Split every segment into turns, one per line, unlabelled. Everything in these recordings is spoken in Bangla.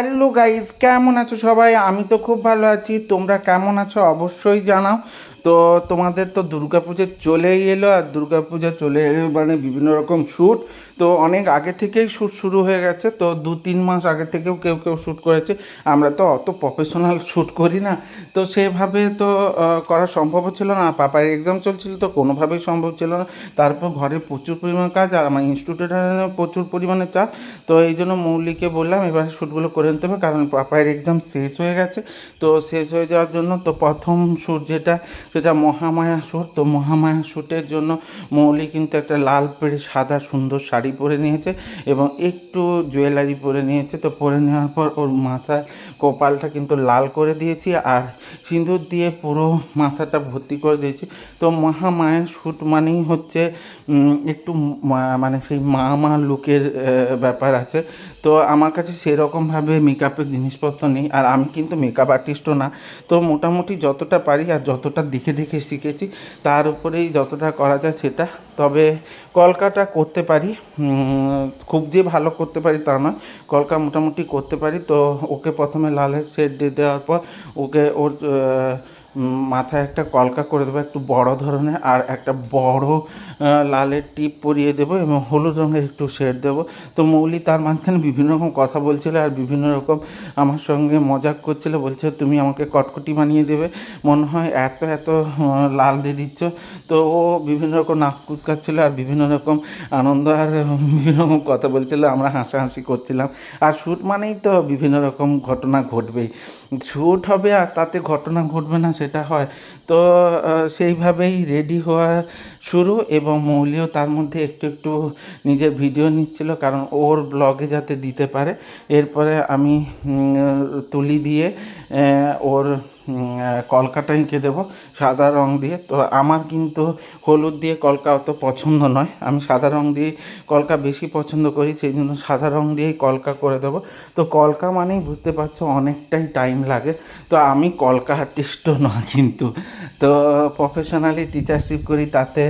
হ্যালো গাইজ কেমন আছো সবাই? আমি তো খুব ভালো আছি। তোমরা কেমন আছো? অবশ্যই জানাও। তো তোমাদের তো দুর্গাপুজো চলেই এলো আর দুর্গাপূজা চলে এলো মানে বিভিন্ন রকম শ্যুট তো অনেক আগে থেকেই শ্যুট শুরু হয়ে গেছে, তো দু তিন মাস আগে থেকেও কেউ কেউ শ্যুট করেছে। আমরা তো অত প্রফেশনাল শ্যুট করি না। তো সেভাবে তো করা সম্ভব ছিল না। পাপার এক্সাম চলছিল তো কোনোভাবেই সম্ভব ছিল না। তারপর ঘরে প্রচুর পরিমাণ কাজ আর আমার ইনস্টিটিউটের প্রচুর পরিমাণে চাপ। তো এই জন্য মৌলিকে বললাম, এবারে শ্যুটগুলো করে নিতে হবে, কারণ পাপায়ের এক্সাম শেষ হয়ে গেছে। তো শেষ হয়ে যাওয়ার জন্য তো প্রথম শ্যুট যেটা সেটা মহামায়া শ্যুট তো মহামায়া শ্যুটের জন্য মৌলি কিন্তু একটা লাল পেড়ে সাদা সুন্দর শাড়ি পরে নিয়েছে এবং একটু জুয়েলারি পরে নিয়েছে। তো পরে নেওয়ার পর ওর মাথায় কপালটা কিন্তু লাল করে দিয়েছি আর সিঁদুর দিয়ে পুরো মাথাটা ভর্তি করে দিয়েছি। তো মহামায়া শ্যুট মানেই হচ্ছে একটু মানে সেই মা মা লুকের ব্যাপার আছে। তো আমার কাছে সেরকমভাবে মেকআপের জিনিসপত্র নেই আর আমি কিন্তু মেকআপ আর্টিস্টও না। তো মোটামুটি যতটা পারি আর যতটা দেখে দেখে শিখেছি। তার উপরেই যতটা করা যায় সেটা। তবে কলকাটা করতে পারি খুব যে ভালো করতে পারি তা নয়। কলকা মোটামুটি করতে পারি। তো ওকে প্রথমে লালের সেট দিয়ে দেওয়ার পর ওকে ওর মাথায় একটা কলকা করে দেবো, একটু বড় ধরনের আর একটা বড় লালের টিপ পরিয়ে দেবো এবং হলুদ রঙের একটু শেড দেবো। তো মৌলি তার মাঝখানে বিভিন্ন রকম কথা বলছিল আর বিভিন্ন রকম আমার সঙ্গে মজাক করছিল, বলছে তুমি আমাকে কটকটি বানিয়ে দেবে, মনে হয় এত এত লাল দিয়ে দিচ্ছ। তো ও বিভিন্ন রকম নাক কুচকাচ্ছিল আর বিভিন্ন রকম আনন্দ আর বিভিন্ন রকম কথা বলছিল, আমরা হাসাহাসি করছিলাম। আর শ্যুট মানেই তো বিভিন্ন রকম ঘটনা ঘটবেই। শ্যুট হবে আর তাতে ঘটনা ঘটবে না সেটা হয়। তো সেইভাবেই রেডি হওয়া শুরু এবং মৌলিও তার মধ্যে একটু একটু নিজের ভিডিও নিচ্ছিল কারণ ওর ব্লগে যাতে দিতে পারে। এরপরে আমি তুলি দিয়ে ওর কলকাটা এঁকে দেবো, সাদা রং দিয়ে। তো আমার কিন্তু হলুদ দিয়ে কলকা অত পছন্দ নয়। আমি সাদা রং দিয়ে কলকা বেশি পছন্দ করি, সেই জন্য সাদা রং দিয়েই কলকা করে দেবো। তো কলকা মানেই বুঝতে পারছ অনেকটাই টাইম লাগে। তো আমি কলকা আর্টিস্টও নয় কিন্তু। তো প্রফেশনালি টিচারশিপ করি, তাতে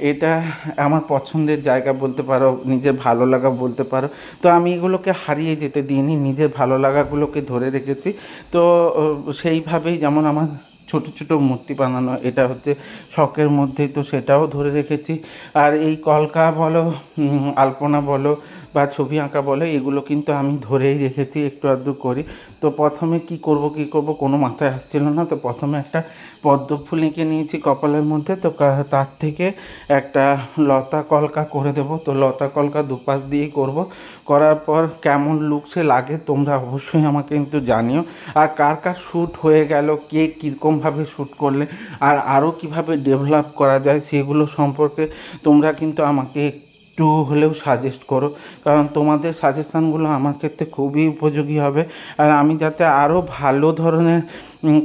এটা আমার পছন্দের জায়গা বলতে পারো, নিজের ভালো লাগা বলতে পারো। তো আমি এগুলোকে হারিয়ে যেতে দিইনি, নিজের ভালো লাগাগুলোকে ধরে রেখেছি। তো সেইভাবেই যেমন আমার ছোট ছোট মূর্তি বানানো, এটা হচ্ছে শখের মধ্যেই তো সেটাও ধরে রেখেছি। আর এই কলকা বলো আলপনা বলো বা ছবি আঁকা বলো, এগুলো কিন্তু আমি ধরেই রেখেছি একটু আধটু করি। তো প্রথমে কি করব কি করব কোনো মাথায় আসছিল না। তো প্রথমে একটা পদ্ম ফুল এঁকে নিয়েছি কপালের মধ্যে। তো তার থেকে একটা লতা কলকা করে দেব। তো লতা কলকা দুপাশ দিয়েই করব। করার পর কেমন লুক সে লাগে তোমরা অবশ্যই আমাকে কিন্তু জানিও। আর কার কার শ্যুট হয়ে গেল, কে কীরকমভাবে শ্যুট করলে আর আরও কীভাবে ডেভেলপ করা যায় সেগুলো সম্পর্কে তোমরা কিন্তু আমাকে একটু হলেও সাজেস্ট করো। কারণ তোমাদের সাজেশানগুলো আমার ক্ষেত্রে খুবই উপযোগী হবে। আর আমি যাতে আরও ভালো ধরনের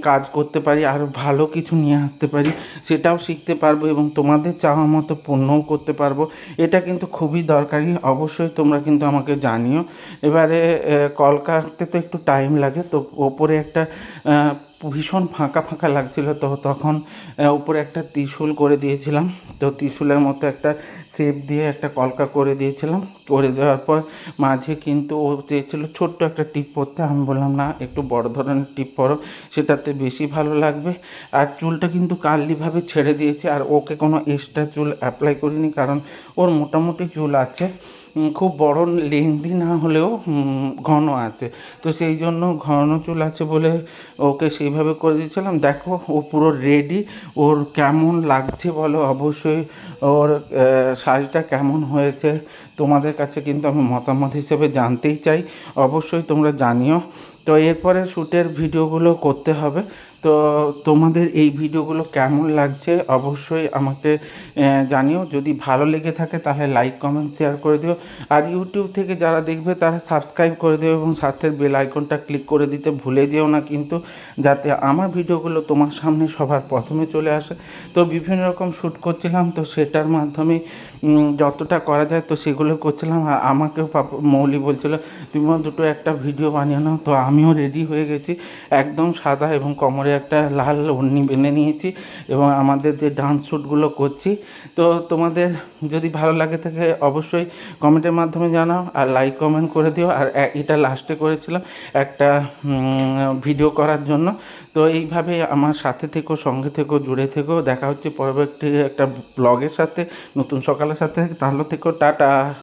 কাজ করতে পারি আরও ভালো কিছু নিয়ে আসতে পারি সেটাও শিখতে পারব এবং তোমাদের চাওয়া মতো পূর্ণও করতে পারব। এটা কিন্তু খুবই দরকারি অবশ্যই তোমরা কিন্তু আমাকে জানিও। এবারে আহ, কলকাতে তো একটু টাইম লাগে তো ওপরে একটা ভীষণ ফাঁকা ফাঁকা লাগছিল তো তখন উপরে একটা ত্রিশূল করে দিয়েছিলাম। তো ত্রিশূলের মতো একটা শেপ দিয়ে একটা কলকা করে দিয়েছিলাম। করে দেওয়ার পর মাঝে কিন্তু ও চেয়েছিল ছোট্ট একটা টিপ পরতে। আমি বললাম, না, একটু বড় ধরনের টিপ পরো, সেটাতে বেশি ভালো লাগবে। আর চুলটা কিন্তু কার্লিভাবে ছেড়ে দিয়েছে, আর ওকে কোনো এক্সট্রা চুল অ্যাপ্লাই করিনি, কারণ ওর মোটামুটি চুল আছে। খুব বড় লেন্দি না হলেও ঘন আছে। তো সেই জন্য ঘন চুল আছে বলে ওকে সেইভাবে করে দিয়েছিলাম। দেখো, ও পুরো রেডি ওর কেমন লাগছে বলো অবশ্যই। ওর সাজটা কেমন হয়েছে? তোমাদের কাছে কিন্তু আমি মতামত হিসেবে জানতেই চাই। অবশ্যই তোমরা জানিও। তো এরপরে শ্যুটের ভিডিওগুলো করতে হবে। তো তোমাদের এই ভিডিওগুলো কেমন লাগছে অবশ্যই আমাকে জানিও। যদি ভালো লেগে থাকে তাহলে লাইক কমেন্ট শেয়ার করে দিও। আর ইউটিউব থেকে যারা দেখবে তারা সাবস্ক্রাইব করে দিও এবং সাথে বেল আইকনটা ক্লিক করে দিতে ভুলে যেও না কিন্তু, যাতে আমার ভিডিওগুলো তোমার সামনে সবার প্রথমে চলে আসে। তো বিভিন্ন রকম শ্যুট করছিলাম তো সেটার মাধ্যমে যতটা করা যায় তো সেগুলো করছিলাম। আর আমাকেও মৌলি বলছিল, তুমি দুটো একটা ভিডিও বানিয়ে নাও। তো আমিও রেডি হয়ে গেছি। একদম সাদা এবং কোমরে একটা লাল ওড়নি বেঁধে নিয়েছি এবং আমাদের যে ডান্স শ্যুটগুলো করছি। তো তোমাদের যদি ভালো লাগে থাকে অবশ্যই কমেন্টের মাধ্যমে জানাও আর লাইক কমেন্ট করে দিও। আর এটা লাস্টে করেছিলাম একটা ভিডিও করার জন্য। তো এইভাবে আমার সাথে থেকো, সঙ্গে থেকো, জুড়ে থেকো। দেখা হচ্ছে পরবর্তী একটা ব্লগের সাথে, নতুন সকালের সাথে। তাহলে থেকো, টাটা।